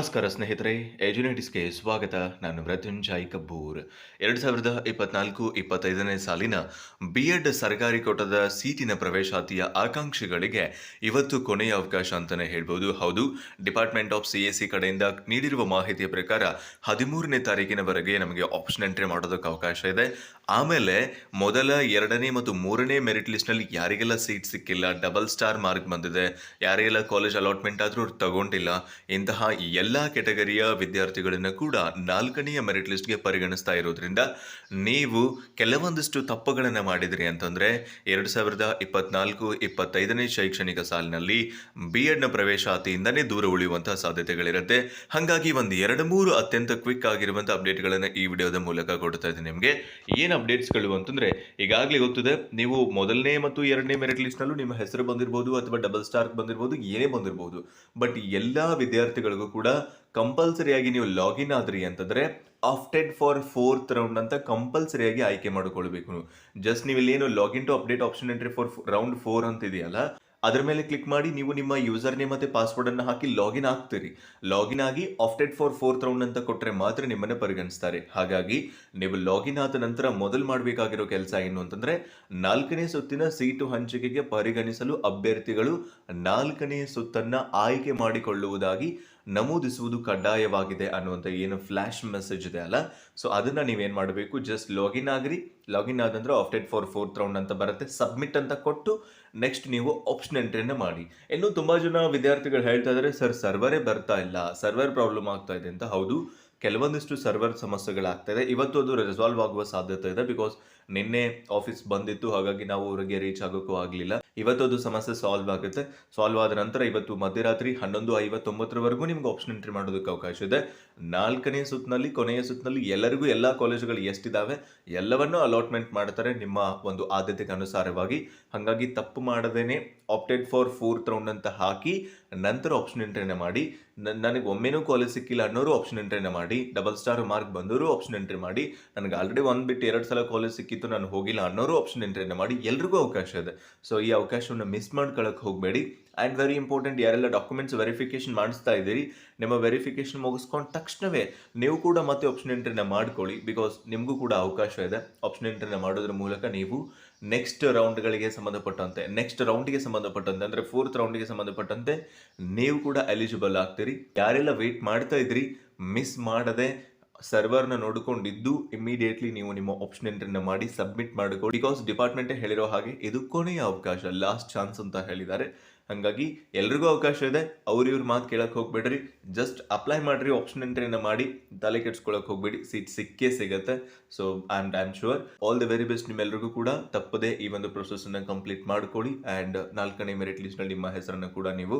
ನಮಸ್ಕಾರ ಸ್ನೇಹಿತರೆ, ಎಜುನೇಟಿಸ್ಗೆ ಸ್ವಾಗತ. ನಾನು ಮೃತ್ಯುಂಜಯ್ ಕಬ್ಬೂರ್ ಎರಡು ಸಾವಿರದ ಇಪ್ಪತ್ನಾಲ್ಕು ಇಪ್ಪತ್ತೈದನೇ ಸಾಲಿನ ಬಿ ಎಡ್ ಸರ್ಕಾರಿ ಕೋಟದ ಸೀಟಿನ ಪ್ರವೇಶಾತಿಯ ಆಕಾಂಕ್ಷಿಗಳಿಗೆ ಇವತ್ತು ಕೊನೆಯ ಅವಕಾಶ ಅಂತಲೇ ಹೇಳ್ಬೋದು. ಹೌದು department of C S C ಕಡೆಯಿಂದ ನೀಡಿರುವ ಮಾಹಿತಿಯ ಪ್ರಕಾರ ಹದಿಮೂರನೇ ತಾರೀಕಿನವರೆಗೆ ನಮಗೆ ಆಪ್ಷನ್ ಎಂಟ್ರಿ ಮಾಡೋದಕ್ಕೆ ಅವಕಾಶ ಇದೆ. ಆಮೇಲೆ ಮೊದಲ ಎರಡನೇ ಮತ್ತು ಮೂರನೇ ಮೆರಿಟ್ ಲಿಸ್ಟ್ನಲ್ಲಿ ಯಾರಿಗೆಲ್ಲ ಸೀಟ್ ಸಿಕ್ಕಿಲ್ಲ ಡಬಲ್ ಸ್ಟಾರ್ ಮಾರ್ಕ್ ಬಂದಿದೆ, ಯಾರಿಗೆಲ್ಲ ಕಾಲೇಜ್ ಅಲಾಟ್ಮೆಂಟ್ ಆದರೂ ತಗೊಂಡಿಲ್ಲ, ಇಂತಹ ಎಲ್ಲ ಕೆಟಗರಿಯ ವಿದ್ಯಾರ್ಥಿಗಳನ್ನು ಕೂಡ ನಾಲ್ಕನೆಯ ಮೆರಿಟ್ ಲಿಸ್ಟ್ಗೆ ಪರಿಗಣಿಸ್ತಾ ಇರೋದ್ರಿಂದ ನೀವು ಕೆಲವೊಂದಿಷ್ಟು ತಪ್ಪುಗಳನ್ನು ಮಾಡಿದ್ರಿ ಅಂತಂದರೆ ಎರಡು ಸಾವಿರದ ಇಪ್ಪತ್ನಾಲ್ಕು ಇಪ್ಪತ್ತೈದನೇ ಶೈಕ್ಷಣಿಕ ಸಾಲಿನಲ್ಲಿ ಬಿ ಎಡ್ನ ಪ್ರವೇಶಾತಿಯಿಂದನೇ ದೂರ ಉಳಿಯುವಂತಹ ಸಾಧ್ಯತೆಗಳಿರುತ್ತೆ. ಹಾಗಾಗಿ ಒಂದು ಎರಡು ಮೂರು ಅತ್ಯಂತ ಕ್ವಿಕ್ ಆಗಿರುವಂಥ ಅಪ್ಡೇಟ್ಗಳನ್ನು ಈ ವಿಡಿಯೋದ ಮೂಲಕ ಕೊಡ್ತಾ ಇದ್ದೀನಿ ನಿಮಗೆ. ಏನು ಅಪ್ಡೇಟ್ಸ್ಗಳು ಅಂತಂದರೆ ಈಗಾಗಲೇ ಗೊತ್ತಿದೆ, ನೀವು ಮೊದಲನೇ ಮತ್ತು ಎರಡನೇ ಮೆರಿಟ್ ಲಿಸ್ಟ್ನಲ್ಲೂ ನಿಮ್ಮ ಹೆಸರು ಬಂದಿರಬಹುದು ಅಥವಾ ಡಬಲ್ ಸ್ಟಾರ್ ಬಂದಿರಬಹುದು ಏನೇ ಬಂದಿರಬಹುದು ಬಟ್ ಎಲ್ಲ ವಿದ್ಯಾರ್ಥಿಗಳಿಗೂ ಕೂಡ ಕಂಪಲ್ಸರಿಯಾಗಿ ನೀವು ಲಾಗಿನ್ ಆದ್ರಿ ಅಂತಂದ್ರೆ ಆಫ್ಟೆಡ್ ಫಾರ್ ಫೋರ್ತ್ ರೌಂಡ್ ಅಂತ ಕಂಪಲ್ಸರಿಯಾಗಿ ಆಯ್ಕೆ ಮಾಡಿಕೊಳ್ಬೇಕು. ಜಸ್ಟ್ ನೀವು ಇಲ್ಲೇನು login to update option entry for round four ಅಂತ ಇದೆಯಲ್ಲ ಅದರ ಮೇಲೆ ಕ್ಲಿಕ್ ಮಾಡಿ ನೀವು ನಿಮ್ಮ ಯೂಸರ್ ನೇಮ್ ಮತ್ತೆ ಪಾಸ್ವರ್ಡ್ ಅನ್ನು ಹಾಕಿ ಲಾಗಿನ್ ಆಗ್ತೀರಿ. ಲಾಗಿನ್ ಆಗಿ ಆಫ್ಟೆಡ್ ಫಾರ್ ಫೋರ್ತ್ ರೌಂಡ್ ಅಂತ ಕೊಟ್ಟರೆ ಮಾತ್ರ ನಿಮ್ಮನ್ನ ಪರಿಗಣಿಸ್ತಾರೆ. ಹಾಗಾಗಿ ನೀವು ಲಾಗಿನ್ ಆದ ನಂತರ ಮೊದಲು ಮಾಡಬೇಕಾಗಿರೋ ಕೆಲಸ ಏನು ಅಂತಂದ್ರೆ ನಾಲ್ಕನೇ ಸುತ್ತಿನ ಸೀಟು ಹಂಚಿಕೆಗೆ ಪರಿಗಣಿಸಲು ಅಭ್ಯರ್ಥಿಗಳು ನಾಲ್ಕನೇ ಸುತ್ತನ್ನ ಆಯ್ಕೆ ಮಾಡಿಕೊಳ್ಳುವುದಾಗಿ ನಮೂದಿಸುವುದು ಕಡ್ಡಾಯವಾಗಿದೆ ಅನ್ನುವಂಥ ಏನು ಫ್ಲ್ಯಾಶ್ ಮೆಸೇಜ್ ಇದೆ ಅಲ್ಲ? ಸೊ ಅದನ್ನು ನೀವೇನು ಮಾಡಬೇಕು? ಜಸ್ಟ್ ಲಾಗಿನ್ ಆಗ್ರಿ. ಲಾಗಿನ್ ಆದಂದ್ರೆ ಆಫ್ಟೆಡ್ ಫಾರ್ ಫೋರ್ತ್ ರೌಂಡ್ ಅಂತ ಬರುತ್ತೆ. ಸಬ್ಮಿಟ್ ಅಂತ ಕೊಟ್ಟು ನೆಕ್ಸ್ಟ್ ನೀವು ಆಪ್ಷನ್ ಎಂಟ್ರಿಯನ್ನು ಮಾಡಿ. ಇನ್ನು ತುಂಬ ಜನ ವಿದ್ಯಾರ್ಥಿಗಳು ಹೇಳ್ತಾ ಇದ್ದಾರೆ ಸರ್ ಸರ್ವರೇ ಬರ್ತಾ ಇಲ್ಲ. ಸರ್ವರ್ ಪ್ರಾಬ್ಲಮ್ ಆಗ್ತಾ ಇದೆ. ಅಂತ. ಹೌದು, ಕೆಲವೊಂದಿಷ್ಟು ಸರ್ವರ್ ಸಮಸ್ಯೆಗಳಾಗ್ತಾ ಇದೆ. ಇವತ್ತು ಅದು ರೆಸಾಲ್ವ್ ಆಗುವ ಸಾಧ್ಯತೆ ಇದೆ ಬಿಕಾಸ್ ನಿನ್ನೆ ಆಫೀಸ್ ಬಂದಿತ್ತು, ಹಾಗಾಗಿ ನಾವು ಅವರಿಗೆ ರೀಚ್ ಆಗೋಕ್ಕೂ ಆಗಲಿಲ್ಲ. ಇವತ್ತು ಅದು ಸಮಸ್ಯೆ ಸಾಲ್ವ್ ಆಗುತ್ತೆ. ಸಾಲ್ವ್ ಆದ ನಂತರ ಇವತ್ತು ಮಧ್ಯರಾತ್ರಿ ಹನ್ನೊಂದು ಐವತ್ತೊಂಬತ್ತರವರೆಗೂ ನಿಮ್ಗೆ ಆಪ್ಷನ್ ಎಂಟ್ರಿ ಮಾಡೋದಕ್ಕೆ ಅವಕಾಶ ಇದೆ. ನಾಲ್ಕನೇ ಸುತ್ತಿನಲ್ಲಿ, ಕೊನೆಯ ಸುತ್ತಿನಲ್ಲಿ ಎಲ್ಲರಿಗೂ ಎಲ್ಲ ಕಾಲೇಜುಗಳು ಎಷ್ಟಿದ್ದಾವೆ ಎಲ್ಲವನ್ನೂ ಅಲಾಟ್ಮೆಂಟ್ ಮಾಡ್ತಾರೆ ನಿಮ್ಮ ಒಂದು ಆದ್ಯತೆಗೆ ಅನುಸಾರವಾಗಿ. ಹಾಗಾಗಿ ತಪ್ಪು ಮಾಡದೇನೆ ಆಪ್ಟೆಡ್ ಫಾರ್ ಫೋರ್ತ್ ರೌಂಡ್ ಅಂತ ಹಾಕಿ ನಂತರ ಆಪ್ಷನ್ ಎಂಟ್ರಿನ ಮಾಡಿ. ನನಗೆ ಒಮ್ಮೆನೂ ಕಾಲೇಜ್ ಸಿಕ್ಕಿಲ್ಲ ಅನ್ನೋರು ಆಪ್ಷನ್ ಎಂಟ್ರಿನ ಮಾಡಿ. ಡಬಲ್ ಸ್ಟಾರ್ ಮಾರ್ಕ್ ಬಂದವರು ಆಪ್ಷನ್ ಎಂಟ್ರಿ ಮಾಡಿ. ನನಗೆ ಆಲ್ರೆಡಿ ಒಂದು ಬಿಟ್ಟು ಎರಡು ಸಲ ಕಾಲೇಜ್ ಸಿಕ್ಕಿತ್ತು ನಾನು ಹೋಗಿಲ್ಲ ಅನ್ನೋರು ಆಪ್ಷನ್ ಎಂಟ್ರಿನ ಮಾಡಿ ಎಲ್ರಿಗೂ ಅವಕಾಶ ಇದೆ. ಸೊ ಈ ಅವಕಾಶವನ್ನು ಮಿಸ್ ಮಾಡ್ಕೊಳ್ಳೋಕೆ ಹೋಗಬೇಡಿ. ಆ್ಯಂಡ್ ವೆರಿ ಇಂಪಾರ್ಟೆಂಟ್ ಯಾರೆಲ್ಲ ಡಾಕ್ಯುಮೆಂಟ್ಸ್ ವೆರಿಫಿಕೇಶನ್ ಮಾಡಿಸ್ತಾ ಇದ್ದೀರಿ, ನಿಮ್ಮ ವೆರಿಫಿಕೇಶನ್ ಮುಗಿಸ್ಕೊಂಡು ತಕ್ಷಣವೇ ನೀವು ಕೂಡ ಮತ್ತೆ ಆಪ್ಷನ್ ಎಂಟ್ರಿನ ಮಾಡ್ಕೊಳ್ಳಿ. ಬಿಕಾಸ್ ನಿಮಗೂ ಕೂಡ ಅವಕಾಶ ಇದೆ. ಆಪ್ಷನ್ ಎಂಟ್ರಿನ ಮಾಡೋದ್ರ ಮೂಲಕ ನೀವು ನೆಕ್ಸ್ಟ್ ರೌಂಡ್ಗಳಿಗೆ ಸಂಬಂಧಪಟ್ಟಂತೆ ನೆಕ್ಸ್ಟ್ ರೌಂಡ್ಗೆ ಸಂಬಂಧಪಟ್ಟಂತೆ, ಅಂದರೆ ಫೋರ್ತ್ ರೌಂಡ್ಗೆ ಸಂಬಂಧಪಟ್ಟಂತೆ, ನೀವು ಕೂಡ ಎಲಿಜಿಬಲ್ ಆಗ್ತೀರಿ. ಯಾರೆಲ್ಲ ವೇಟ್ ಮಾಡ್ತಾ ಇದ್ರಿ ಮಿಸ್ ಮಾಡದೆ ಸರ್ವರ್ನ ನೋಡಿಕೊಂಡಿದ್ದು ಇಮಿಡಿಯೇಟ್ಲಿ ನೀವು ನಿಮ್ಮ ಆಪ್ಷನ್ ಎಂಟ್ರಿನ ಮಾಡಿ ಸಬ್ಮಿಟ್ ಮಾಡಿಕೊಳ್ಳಿ. ಬಿಕಾಸ್ ಡಿಪಾರ್ಟ್ಮೆಂಟೇ ಹೇಳಿರೋ ಹಾಗೆ ಇದು ಕೊನೆಯ ಅವಕಾಶ ಲಾಸ್ಟ್ ಚಾನ್ಸ್ ಅಂತ ಹೇಳಿದ್ದಾರೆ. ಹಾಗಾಗಿ ಎಲ್ರಿಗೂ ಅವಕಾಶ ಇದೆ. ಅವ್ರ ಮಾತು ಕೇಳಕ್ ಹೋಗ್ಬೇಡ್ರಿ. ಜಸ್ಟ್ ಅಪ್ಲೈ ಮಾಡ್ರಿ ಆಪ್ಷನ್ ಎಂಟ್ರಿನ ಮಾಡಿ, ತಲೆ ಕೆಡ್ಸ್ಕೊಳಕ್ಕೆ ಹೋಗ್ಬೇಡಿ. ಸೀಟ್ ಸಿಕ್ಕೇ ಸಿಗತ್ತೆ. So I am I am sure all the very best ನಿಮ್ಮೆಲ್ರಿಗೂ ಕೂಡ. ತಪ್ಪದೆ ಈ ಒಂದು ಪ್ರೊಸೆಸ್ ಅನ್ನ ಕಂಪ್ಲೀಟ್ ಮಾಡ್ಕೊಳ್ಳಿ. ಅಂಡ್ ನಾಲ್ಕನೇ ಮೆರಿಟ್ ಲಿಸ್ಟ್ನಲ್ಲಿ ನಿಮ್ಮ ಹೆಸರನ್ನು ಕೂಡ ನೀವು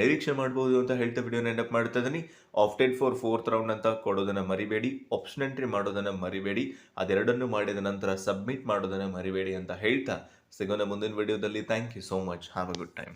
ನಿರೀಕ್ಷೆ ಮಾಡಬಹುದು ಅಂತ ಹೇಳ್ತಾ ವಿಡಿಯೋನ ಎಂಡ್ ಅಪ್ ಮಾಡ್ತಾ ಇದೀನಿ. ಆಫ್ಟೆಡ್ ಫಾರ್ ಫೋರ್ತ್ ರೌಂಡ್ ಅಂತ ಕೊಡೋದನ್ನು ಮರಿಬೇಡಿ. ಆಪ್ಷನ್ ಎಂಟ್ರಿ ಮಾಡೋದನ್ನ ಮರಿಬೇಡಿ. ಅದೆರಡನ್ನು ಮಾಡಿದ ನಂತರ ಸಬ್ಮಿಟ್ ಮಾಡೋದನ್ನು ಮರಿಬೇಡಿ ಅಂತ ಹೇಳ್ತಾ ಸಿಗೋಣ ಮುಂದಿನ ವಿಡಿಯೋದಲ್ಲಿ thank you so much have a good time